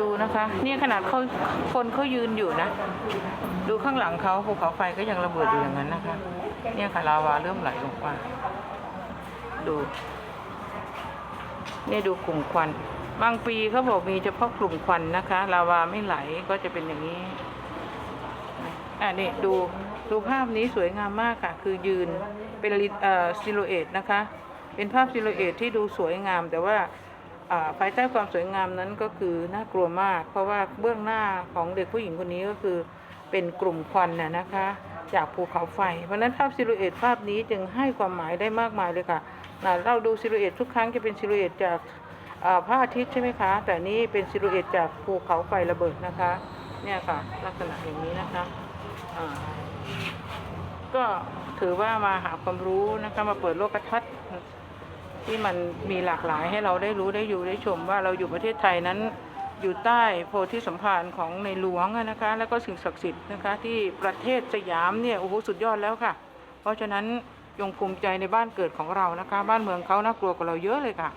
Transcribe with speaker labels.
Speaker 1: ดูนะคะนี่ขนาดเขาคนเขายืนอยู่นะ ดูข้างหลังเขาภูเขาไฟก็ยังระเบิดอยู่อย่างนั้นนะคะ เนี่ยค่ะลาวาเริ่มไหลลงมาดู เนี่ยดูกลุ่มควัน บางปีเขาบอกมีเฉพาะกลุ่มควันนะคะลาวาไม่ไหลก็จะเป็นอย่างนี้อ่านี่ดูดูภาพนี้สวยงามมากค่ะ คือยืนเป็นเอ่อซิลูเอตนะคะ เป็นภาพซิลูเอตที่ดูสวยงามแต่ว่า ภายใต้ความสวยงามนั้นก็คือน่ากลัวมาก เพราะว่าเบื้องหน้าของเด็กผู้หญิงคนนี้ก็คือเป็นกลุ่มควันน่ะนะคะ จากภูเขาไฟ เพราะฉะนั้นภาพซิลูเอตภาพนี้จึงให้ความหมายได้มากมายเลยค่ะเราดูซิลูเอตทุกครั้งจะเป็นซิลูเอตจากอ่าพระอาทิตย์ใช่ไหมคะ แต่นี่เป็นซิลูเอตจากภูเขาไฟระเบิดนะคะ เนี่ยค่ะ ลักษณะอย่างนี้นะคะก็ถือว่ามาหาความรู้นะคะมาเปิดโลกทัศน์ ที่มันมีหลากหลายให้เราได้รู้ได้อยู่ได้ชมว่าเราอยู่ประเทศไทยนั้นอยู่ใต้โพธิสัมภารของในหลวงนะคะ แล้วก็สิ่งศักดิ์สิทธิ์นะคะ ที่ประเทศสยามเนี่ยโอ้โหสุดยอดแล้วค่ะ เพราะฉะนั้นยงภูมิใจในบ้านเกิดของเรานะคะ บ้านเมืองเขาน่ากลัวกว่าเราเยอะเลยค่ะ